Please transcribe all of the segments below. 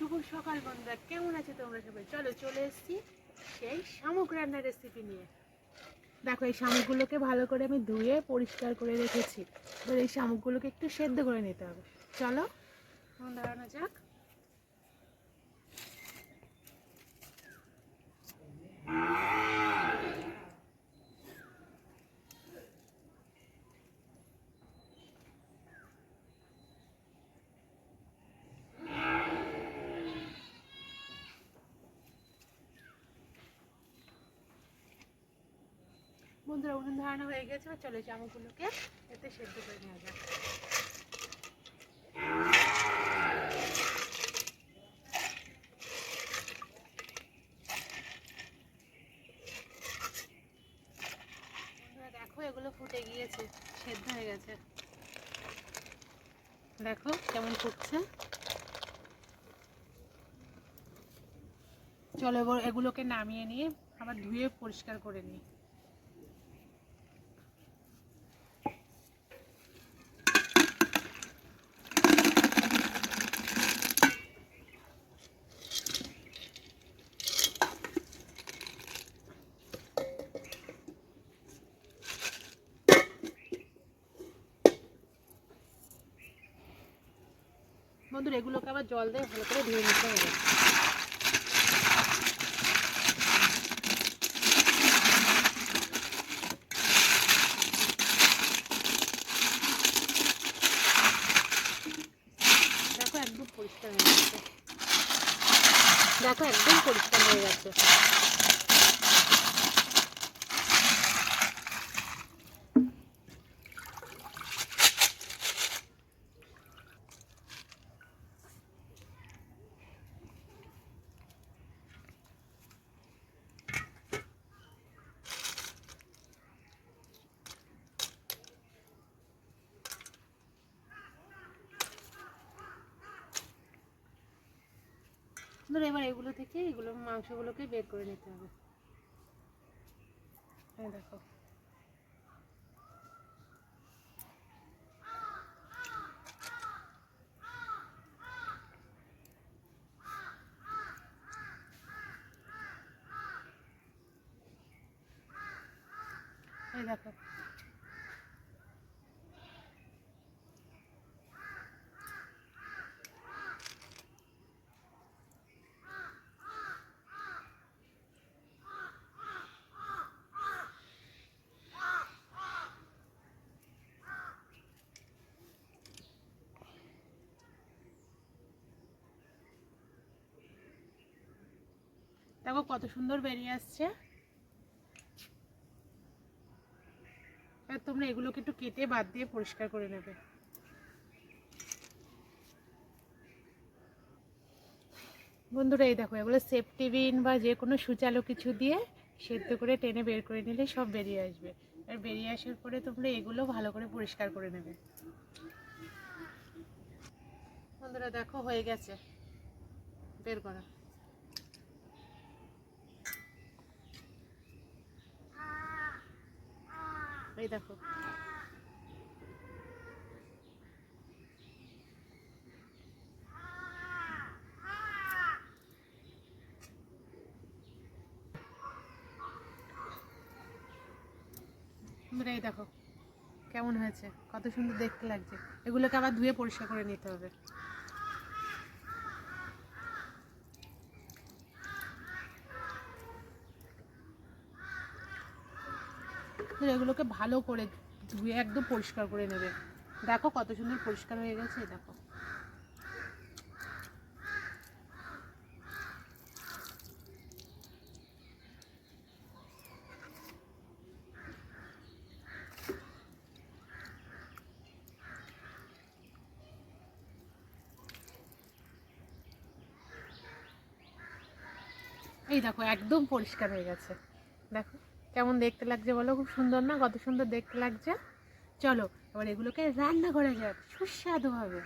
শুভ সকাল বন্ধুরা, কেমন আছে তোমরা সবাই? চলো চলে এসছি সেই শামুক রান্নার রেসিপি নিয়ে। দেখো, এই শামুকগুলোকে ভালো করে আমি ধুয়ে পরিষ্কার করে রেখেছি। এবার এই শামুকগুলোকে একটু সেদ্ধ করে নিতে হবে। চলো দাঁড়ানো যাক। বন্ধুরা, উনুন ধরানো হয়ে গেছে চলো এই শামুকগুলোকে এতে সেদ্ধ করে নেওয়া যাক। দেখো, এগুলো ফুটে গিয়েছে, সেদ্ধ হয়ে গেছে। দেখো কেমন ফুটছে। চলো, এবার এগুলোকে নামিয়ে নিয়ে আবার ধুয়ে পরিষ্কার করে নিই। এগুলোকে আবার জল দিয়ে ভালো করে ধুয়ে নিতে হবে দেখো একদম পরিষ্কার হয়ে গেছে দেখো একদম পরিষ্কার হয়ে গেছে ধরো এবার এগুলো থেকে এগুলো মাংসগুলোকে বের করে নিতে হবে। হ্যাঁ দেখো এই দেখো দেখো কত সুন্দর বেরিয়ে আসছে। এবার তোমরা এগুলোকে একটু কেটে বাদ দিয়ে পরিষ্কার করে নেবে। বন্ধুরা, এই দেখো, এগুলো সেফটি বিন বা যে কোনো সুচালো কিছু দিয়ে সেদ্ধ করে টেনে বের করে নিলে সব বেরিয়ে আসবে। আর বেরিয়ে আসার পরে তোমরা এগুলো ভালো করে পরিষ্কার করে নেবে। বন্ধুরা, দেখো হয়ে গেছে। বের করা। এই দেখো। এই দেখো, কেমন হয়েছে? কত সুন্দর দেখতে লাগছে। এগুলোকে আবার ধুয়ে পরিষ্কার করে নিতে হবে। বন্ধুরা, এগুলোকে ভালো করে ধুয়ে একদম পরিষ্কার করে নেবে। দেখো কত সুন্দর পরিষ্কার হয়ে গেছে দেখো। এই দেখো একদম পরিষ্কার হয়ে গেছে। দেখো। কেমন দেখতে লাগছে বলো? খুব সুন্দর না? কত সুন্দর দেখতে লাগছে। চলো, এবার এগুলোকে রান্না করা যাক, সুস্বাদু হবে।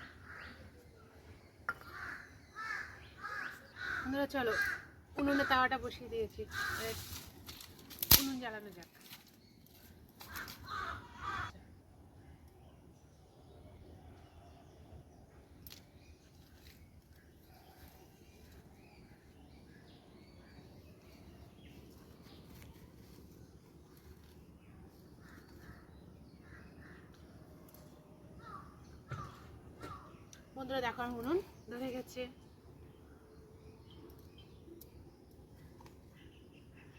চলো, উনুনে তাওয়াটা বসিয়ে দিয়েছি। উনুন জ্বালানো যাক। বন্ধুরা দেখো আমার ধরে গেছে।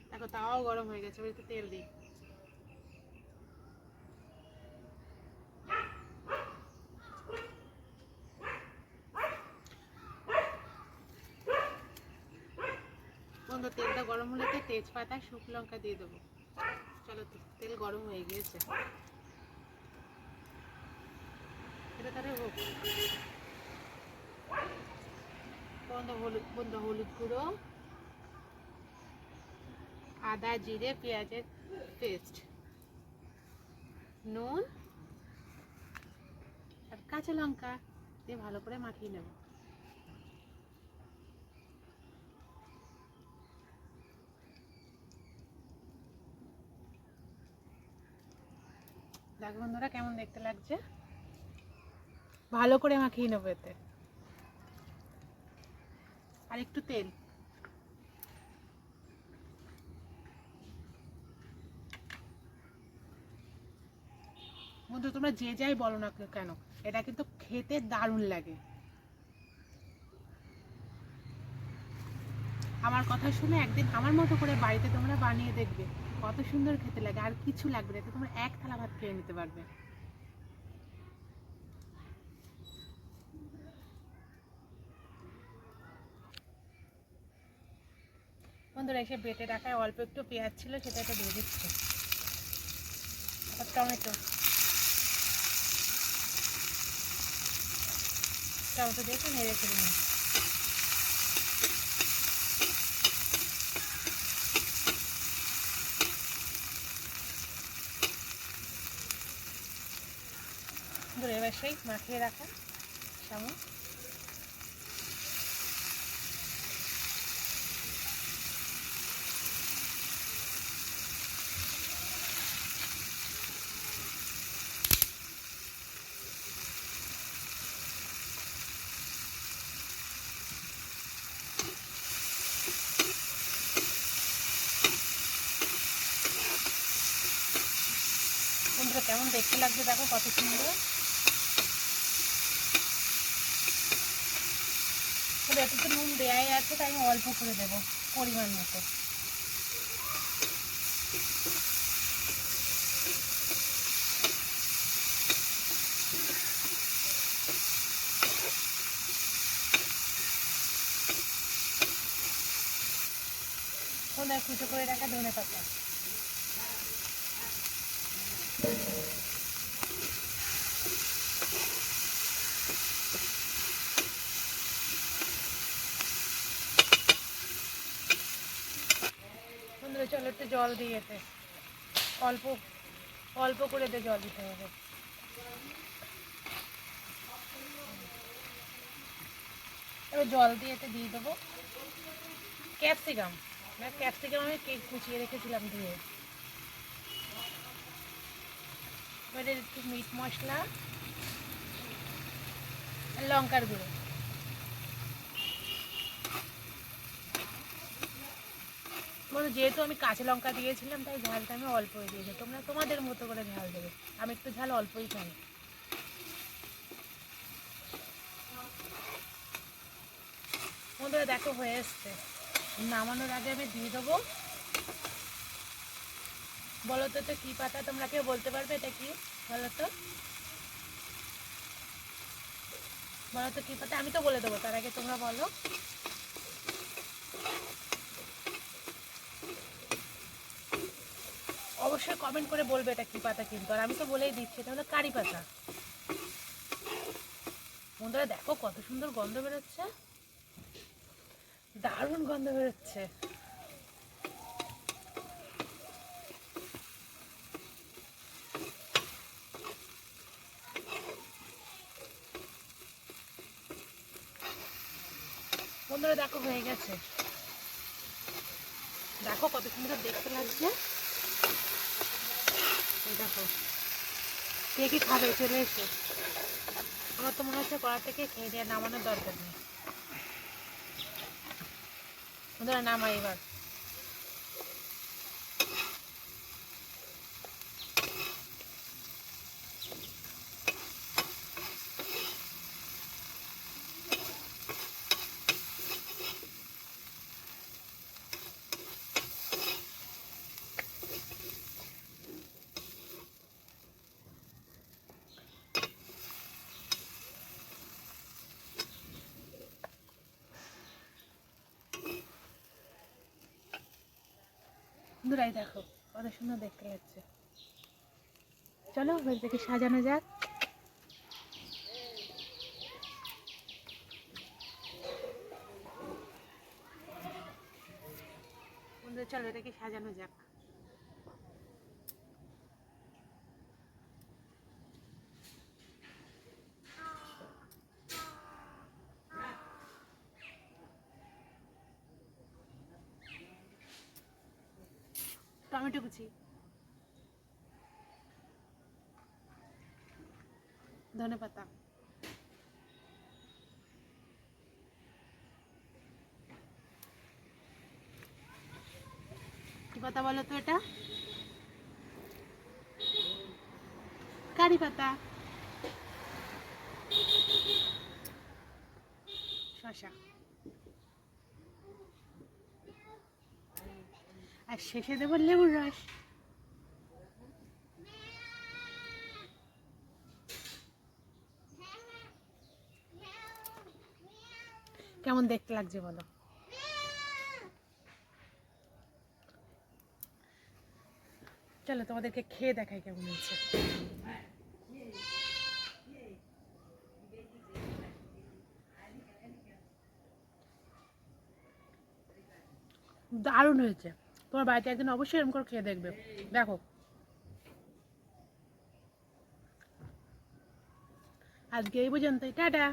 দেখো তাওয়াও গরম হয়ে গেছে ওইতে তেল দিই। তেলটা গরম হলে তো তেজপাতা, শুকনো লঙ্কা দিয়ে দেবো। চলো, তেল গরম হয়ে গিয়েছে। এটা তাহলে হোক। বন্ধ হলুদ হলুদ গুঁড়ো, আদা, জিরে, পেঁয়াজের পেস্ট, নুন আর কাঁচা লঙ্কা দিয়ে ভালো করে মাখিয়ে নেব। দেখ বন্ধুরা কেমন দেখতে লাগছে? ভালো করে মাখিয়ে নেব এতে। আর একটু তেল। বন্ধু, তোমরা যে যাই বলো না কেন, এটা কিন্তু খেতে দারুণ লাগে। আমার কথা শুনে একদিন আমার মতো করে বাড়িতে তোমরা বানিয়ে দেখবে, কত সুন্দর খেতে লাগে, আর কিছু লাগবে না তোমরা এক থালা ভাত খেয়ে নিতে পারবে। এসে বেটে রাখায় অল্প একটু পেঁয়াজ ছিল, সেটা একটা দিয়ে দিচ্ছি। আর টমেটো। টমেটো দিয়ে একটু নেড়ে ফেলে নিই। এবার সেই মাখিয়ে রাখা শামুক বন্ধুরা কেমন দেখতে লাগছে, দেখো কত সুন্দর। এত তো নুন দেয়াই আছে, তাই অল্প করে দেবো পরিমাণ মতো। কুচো করে রাখা ধনে পাতা বন্ধুরা চলো একটু জল দিয়েতে অল্প অল্প করে দিয়ে জল দিতে হবে। এবার জল দিয়ে এতে দিয়ে দেবো। ক্যাপসিকাম। ক্যাপসিকাম আমি কেক কুচিয়ে রেখেছিলাম দিয়ে এবারে একটু মিট মশলা, লঙ্কার গুঁড়ো। বলো, যেহেতু আমি কাঁচা লঙ্কা দিয়েছিলাম, তাই ঝালটা আমি অল্পই দিয়েছি। তোমরা তোমাদের মতো করে ঝাল দেবে। আমি একটু ঝাল অল্পই খাই দেখো, হয়ে এসছে। নামানোর আগে আমি দিয়ে দেবো। বলো তো কী পাতা? তোমরা কেউ বলতে পারবে এটা কি? বলো তো। বলো তো, কী পাতা? আমি তো বলে দেবো, তার আগে তোমরা বলো। অবশ্যই কমেন্ট করে বলবে এটা কি পাতা কিন্তু, আর আমি তো বলেই দিচ্ছি, এটা হলো কারি পাতা। বন্ধুরা দেখো কত সুন্দর গন্ধ বেরোচ্ছে। দারুণ গন্ধ বেরোচ্ছে। বন্ধুরা দেখো হয়ে গেছে। দেখো কত সুন্দর দেখতে লাগছে। দেখো। কে কি খাবে? চলে এসে। আমার তো মনে হচ্ছে কড়া থেকে খেয়ে দিয়ে নামানোর দরকার নেই। ওদের নামাই এবার। দূরাই দেখো কত সুন্দর দেখতে লাগছে। চলো বাড়িটাকে সাজানো যাক। চলো এটাকে সাজানো যাক টমেটো কুচি ধনে পাতা কি পাতা বলো তো এটা? কারি পাতা। শশা আর শেষে দেবো লেবুর রস। কেমন দেখতে লাগছে বলো? চলো তোমাদেরকে খেয়ে দেখাই কেমন হয়েছে। দারুণ হয়েছে। তোমার বাড়িতে একদিন অবশ্যই এরকম করে খেয়ে দেখবে। দেখো। আজকে এই পর্যন্তই। টাটা।